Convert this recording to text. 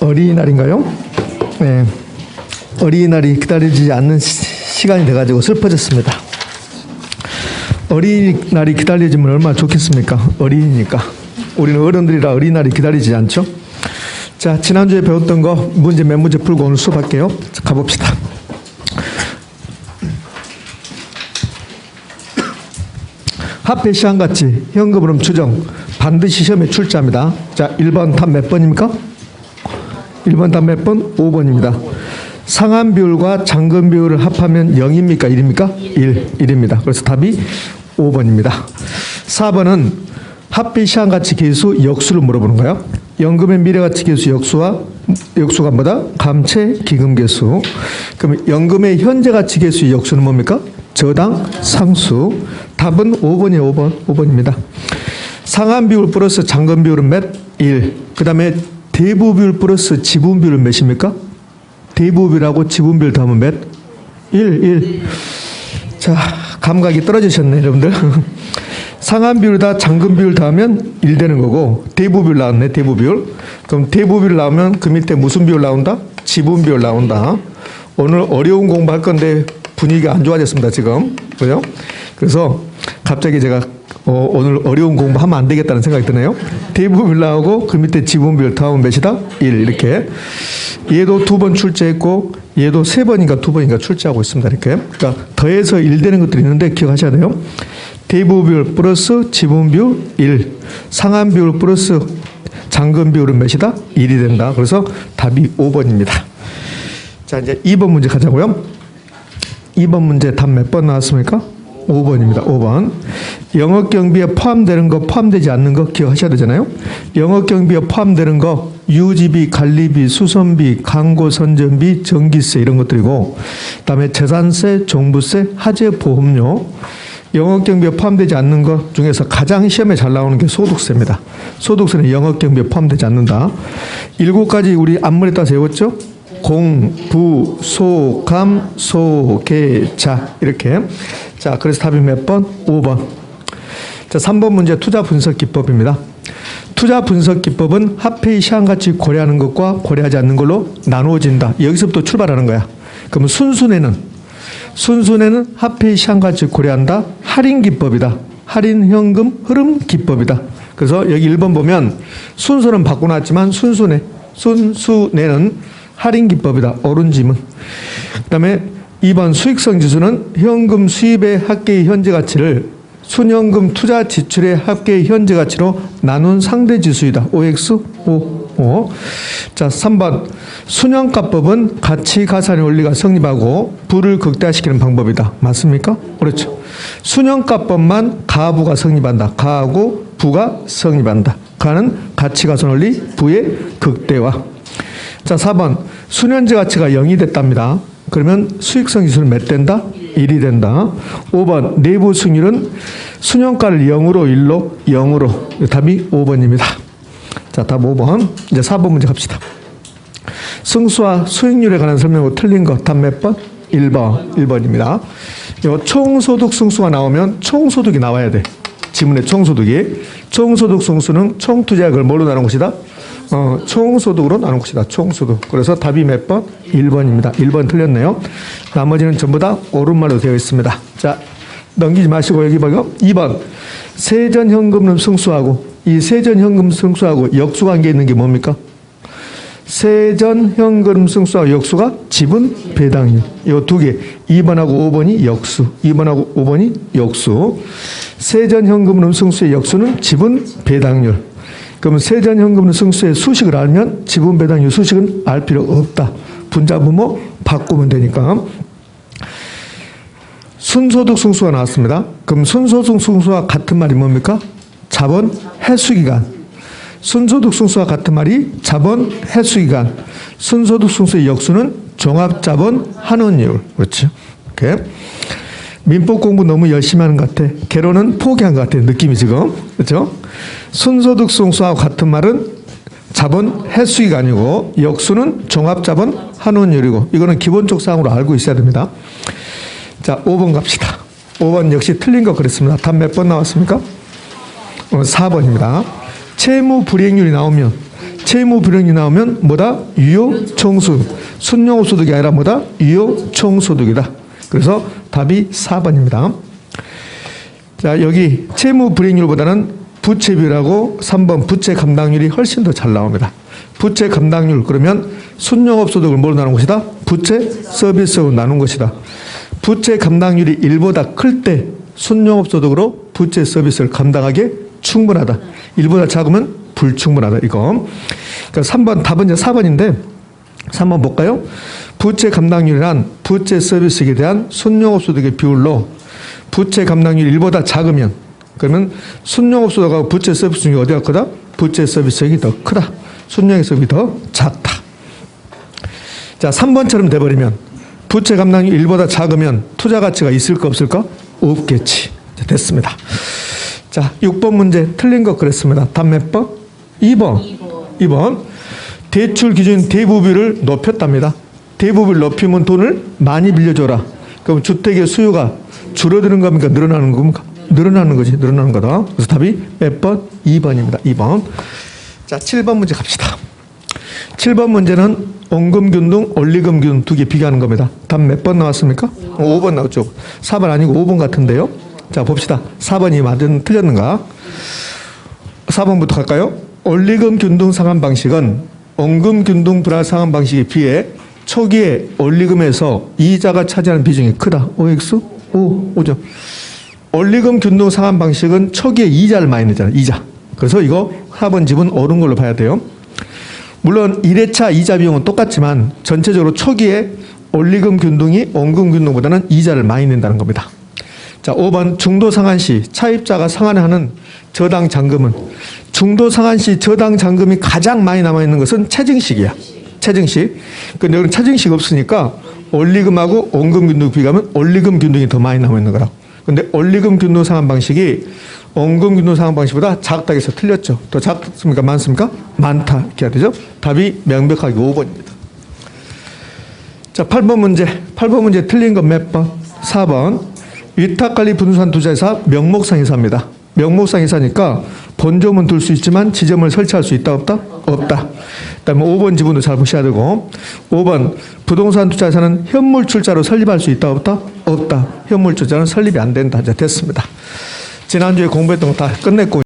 어린이날인가요? 네. 어린이날이 기다려지지 않는 시, 시간이 돼가지고 슬퍼졌습니다. 어린이날이 기다려지면 얼마나 좋겠습니까? 어린이니까. 우리는 어른들이라 어린이날이 기다리지 않죠? 자, 지난주에 배웠던 거 문제 몇 문제 풀고 오늘 수업할게요. 자, 가봅시다. 합해 시험같이 현금 흐름 추정 반드시 시험에 출제합니다. 자, 1번 답 몇 번입니까? 1번 답 몇 번? 5번입니다. 상한 비율과 잔금 비율을 합하면 0입니까? 1입니까? 1. 1입니다. 그래서 답이 5번입니다. 4번은 합비 시한가치 계수 역수를 물어보는 거예요. 연금의 미래가치 계수 역수와 역수가 뭐다? 감채 기금 계수. 그럼 연금의 현재 가치 계수 역수는 뭡니까? 저당 상수. 답은 5번이에요. 5번. 5번입니다. 상한 비율 플러스 잔금 비율은 몇? 1. 그 다음에 대부 비율 플러스 지분 비율은 몇입니까? 대부 비율하고 지분 비율 더하면 몇? 1. 1. 자, 감각이 떨어지셨네, 여러분들. 상한 비율 다 잔금 비율 더하면 1 되는 거고 대부 비율 나왔네, 대부 비율. 그럼 대부 비율 나오면 그 밑에 무슨 비율 나온다? 지분 비율 나온다. 오늘 어려운 공부할 건데 분위기가 안 좋아졌습니다, 지금. 그죠? 그래서 갑자기 제가 어, 오늘 어려운 공부하면 안 되겠다는 생각이 드네요. 대부 비율 나오고 그 밑에 지분 비율 더하면 몇이다? 1 이렇게. 얘도 두 번 출제했고 얘도 세 번인가 두 번인가 출제하고 있습니다. 이렇게. 그러니까 더해서 1 되는 것들이 있는데 기억하셔야 돼요. 대부 비율 플러스 지분 비율 1. 상한 비율 플러스 잔금 비율은 몇이다? 1이 된다. 그래서 답이 5번입니다. 자, 이제 2번 문제 가자고요. 2번 문제 답 몇 번 나왔습니까? 5번입니다. 5번. 영업 경비에 포함되는 거, 포함되지 않는 거 기억하셔야 되잖아요. 영업 경비에 포함되는 거 유지비, 관리비, 수선비, 광고 선전비, 전기세 이런 것들이고 그다음에 재산세, 종부세, 하재 보험료 영업 경비에 포함되지 않는 것 중에서 가장 시험에 잘 나오는 게 소득세입니다. 소득세는 영업 경비에 포함되지 않는다. 일곱 가지 우리 앞머리 따서 외웠죠? 공, 부, 소, 감, 소, 개, 자 이렇게. 자, 그래서 답이 몇 번? 5번. 자, 3번 문제 투자 분석 기법입니다. 투자 분석 기법은 합회의 시한가치 고려하는 것과 고려하지 않는 걸로 나누어진다. 여기서부터 출발하는 거야. 그러면 순순에는 순순에는 합회의 시한가치 고려한다. 할인 기법이다. 할인 현금 흐름 기법이다. 그래서 여기 1번 보면 순서는 바꿔놨지만 순순에 순순에는 할인 기법이다. 옳은 지문. 그다음에 2번 수익성 지수는 현금 수입의 합계의 현재 가치를 순현금 투자 지출의 합계의 현재 가치로 나눈 상대 지수이다. OX 5 5. 자, 3번 순환가법은 가치 가산의 원리가 성립하고 부를 극대화시키는 방법이다. 맞습니까? 그렇죠. 순환가법만 가부가 성립한다. 가하고 부가 성립한다. 가는 가치 가산 원리, 부의 극대화. 자, 4번. 수년제 가치가 0이 됐답니다. 그러면 수익성 지수는 몇 된다? 1이 된다. 5번. 내부 승률은 수년가를 0으로 1로 0으로. 답이 5번입니다. 자, 답 5번. 이제 4번 문제 갑시다. 승수와 수익률에 관한 설명으로 틀린 거답몇 번? 1번. 1번입니다. 요 총소득 승수가 나오면 총소득이 나와야 돼. 지문에 총소득이. 총소득 승수는 총투자액을 뭘로 나눈 것이다? 어, 총소득으로 것이다. 총소득. 그래서 답이 몇 번? 1번입니다. 1번 틀렸네요. 나머지는 전부 다 옳은 말로 되어 있습니다. 자, 넘기지 마시고 여기 봐요. 2번. 세전 현금은 승수하고 이 세전 현금 승수하고 역수 관계 있는 게 뭡니까? 세전 현금 승수하고 역수가 지분 배당률. 이두 개. 2번하고 5번이 역수. 2번하고 5번이 역수. 세전 현금 승수의 역수는 지분 배당률. 그러면 세전 현금 승수의 수식을 알면 지분 배당률 수식은 알 필요 없다. 분자분모 바꾸면 되니까. 순소득 승수가 나왔습니다. 그럼 순소득 승수와 같은 말이 뭡니까? 자본 해수기간. 순소득 승수와 같은 말이 자본 해수기간. 순소득 승수의 역수는 종합자본 환원율. 그렇죠? 이렇게. 민법 공부 너무 열심히 하는 것 같아. 개론은 포기한 것 같아. 느낌이 지금. 그렇죠? 순소득 승수와 같은 말은 자본 해수기간이고 역수는 종합자본 환원율이고 이거는 기본적 사항으로 알고 있어야 됩니다. 자, 5번 갑시다. 5번 역시 틀린 거 그랬습니다. 답 몇 번 나왔습니까? 어, 4번입니다. 채무 불이행률이 나오면 채무 불이익이 나오면 뭐다? 유효 총수. 순용업 소득이 아니라 뭐다? 유효 총소득이다. 그래서 답이 4번입니다. 자, 여기 채무 불이익률보다는 부채 비율하고 3번 부채 감당률이 훨씬 더 잘 나옵니다. 부채 감당률 그러면 순용업 소득을 뭘로 나눈 것이다? 부채 서비스로 나눈 것이다. 부채 감당률이 1보다 클 때 순용업 소득으로 부채 서비스를 감당하기에 충분하다. 1보다 작으면 불충분하다. 이거. 그러니까 3번 답은 이제 4번인데 3번 볼까요? 부채 감당률이란 부채 서비스에 대한 순용업 소득의 비율로 부채 감당률이 1보다 작으면 그러면 순용업 소득하고 부채 서비스 중에 어디가 크다? 부채 서비스액이 더 크다. 순용업 소득이 더 작다. 자, 3번처럼 돼버리면 부채 감당률 1보다 작으면 투자 가치가 있을까 없을까? 없겠지. 자, 됐습니다. 자, 6번 문제 틀린 거 그랬습니다. 답 몇 번? 2번. 2번. 대출 기준 대부비를 높였답니다. 대부비를 높이면 돈을 많이 빌려줘라. 그럼 주택의 수요가 줄어드는 겁니까? 늘어나는 겁니까? 늘어나는 거지. 늘어나는 거다. 그래서 답이 몇 번? 2번입니다. 2번. 자, 7번 문제 갑시다. 7번 문제는 원금균 등, 원리금균 두 개 비교하는 겁니다. 답 몇 번 나왔습니까? 5번 나왔죠. 4번 아니고 5번 같은데요. 자, 봅시다. 4번이 맞은 틀렸는가? 4번부터 갈까요? 원리금 균등 상환 방식은 원금 균등 불안 상환 방식에 비해 초기에 원리금에서 이자가 차지하는 비중이 크다. OX? O, 오죠. 원리금 균등 상환 방식은 초기에 이자를 많이 내잖아요. 이자. 그래서 이거 4번 집은 옳은 걸로 봐야 돼요. 물론 1회차 이자 비용은 똑같지만 전체적으로 초기에 원리금 균등이 원금 균등보다는 이자를 많이 낸다는 겁니다. 자, 5번 중도 상환 시 차입자가 상환하는 저당 잔금은 중도 상환 시 저당 잔금이 가장 많이 남아 있는 것은 체증식이야. 체증식. 근데 여기는 체증식 없으니까 원리금하고 원금 균등 비교하면 원리금 균등이 더 많이 남아 있는 거라고. 근데 원리금 균등 상환 방식이 원금 균등 상환 방식보다 작다 해서 틀렸죠. 더 작습니까? 많습니까? 많다. 이렇게 해야 되죠. 답이 명백하게 5번입니다. 자, 8번 문제. 8번 문제 틀린 건 몇 번? 4번. 위탁관리 분산 투자회사 명목상 회사입니다. 명목상 회사니까 본점은 둘 수 있지만 지점을 설치할 수 있다 없다? 없다. 그다음에 5번 지분도 잘 보셔야 되고 5번 부동산 투자회사는 현물 출자로 설립할 수 있다 없다? 없다. 현물 출자는 설립이 안 된다. 이제 됐습니다. 지난주에 공부했던 거 다 끝냈고